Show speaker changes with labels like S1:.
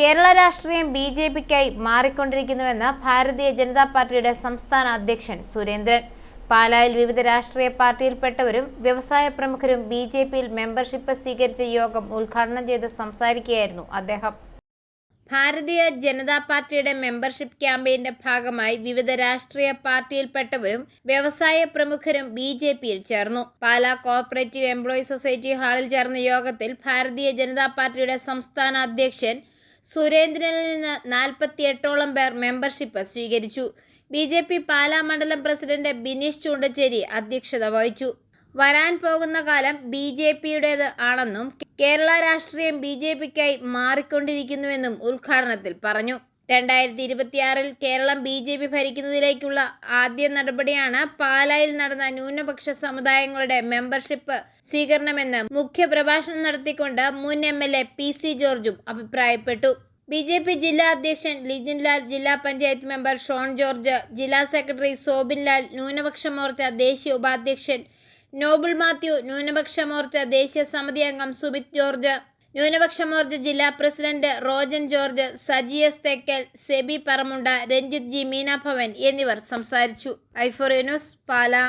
S1: കേരള രാഷ്ട്രീയം B J പിക്കായി മാറിക്കൊണ്ടിരിക്കുന്നുവെന്ന് ഭാരതീയ ജനതാ പാർട്ടിയുടെ സംസ്ഥാന അധ്യക്ഷൻ സുരേന്ദ്രൻ പാലായിൽ വിവിധ രാഷ്ട്രീയ പാർട്ടിയിൽപ്പെട്ടവരും വ്യവസായ പ്രമുഖരും ബി ജെ പിയിൽ മെമ്പർഷിപ്പ് സ്വീകരിച്ച യോഗം ഉദ്ഘാടനം ചെയ്ത് സംസാരിക്കുകയായിരുന്നു അദ്ദേഹം ഭാരതീയ ജനതാ പാർട്ടിയുടെ മെമ്പർഷിപ്പ് ക്യാമ്പയിന്റെ ഭാഗമായി വിവിധ രാഷ്ട്രീയ പാർട്ടിയിൽപ്പെട്ടവരും വ്യവസായ പ്രമുഖരും ബി ജെ പിയിൽ ചേർന്നു പാലാ കോഓപ്പറേറ്റീവ് എംപ്ലോയി സൊസൈറ്റി ഹാളിൽ ചേർന്ന യോഗത്തിൽ ഭാരതീയ ജനതാ പാർട്ടിയുടെ സംസ്ഥാന അധ്യക്ഷൻ സുരേന്ദ്രനിൽ നിന്ന് നാൽപ്പത്തിയെട്ടോളം പേർ മെമ്പർഷിപ്പ് സ്വീകരിച്ചു ബി ജെ പി പാലാ മണ്ഡലം പ്രസിഡന്റ് ബിനീഷ് ചൂണ്ടച്ചേരി അധ്യക്ഷത വഹിച്ചു വരാൻ പോകുന്ന കാലം ബി ജെ പിയുടേത് ആണെന്നും കേരള രാഷ്ട്രീയം ബി ജെ പിക്കായി മാറിക്കൊണ്ടിരിക്കുന്നുവെന്നും ഉദ്ഘാടനത്തിൽ പറഞ്ഞു രണ്ടായിരത്തി ഇരുപത്തിയാറിൽ കേരളം ബി ജെ പി ഭരിക്കുന്നതിലേക്കുള്ള ആദ്യ നടപടിയാണ് പാലായിൽ നടന്ന ന്യൂനപക്ഷ സമുദായങ്ങളുടെ മെമ്പർഷിപ്പ് സ്വീകരണമെന്ന് മുഖ്യപ്രഭാഷണം നടത്തിക്കൊണ്ട് മുൻ M L A P C ജോർജും അഭിപ്രായപ്പെട്ടു ബി ജെ പി ജില്ലാ അധ്യക്ഷൻ ലിജിൻലാൽ ജില്ലാ പഞ്ചായത്ത് മെമ്പർ ഷോൺ ജോർജ് ജില്ലാ സെക്രട്ടറി സോബിൻലാൽ ന്യൂനപക്ഷ മോർച്ച ദേശീയ ഉപാധ്യക്ഷൻ നോബിൾ മാത്യു ന്യൂനപക്ഷ മോർച്ച ദേശീയ സമിതി അംഗം സുബിത് ജോർജ് ന്യൂനപക്ഷ മോർച്ച ജില്ലാ പ്രസിഡന്റ് റോജൻ ജോർജ് സജി എസ് തേക്കൽ സെബി പറമുണ്ട രഞ്ജിത് ജി മീനാഭവൻ എന്നിവർ സംസാരിച്ചു ഐഫോറിയ പാല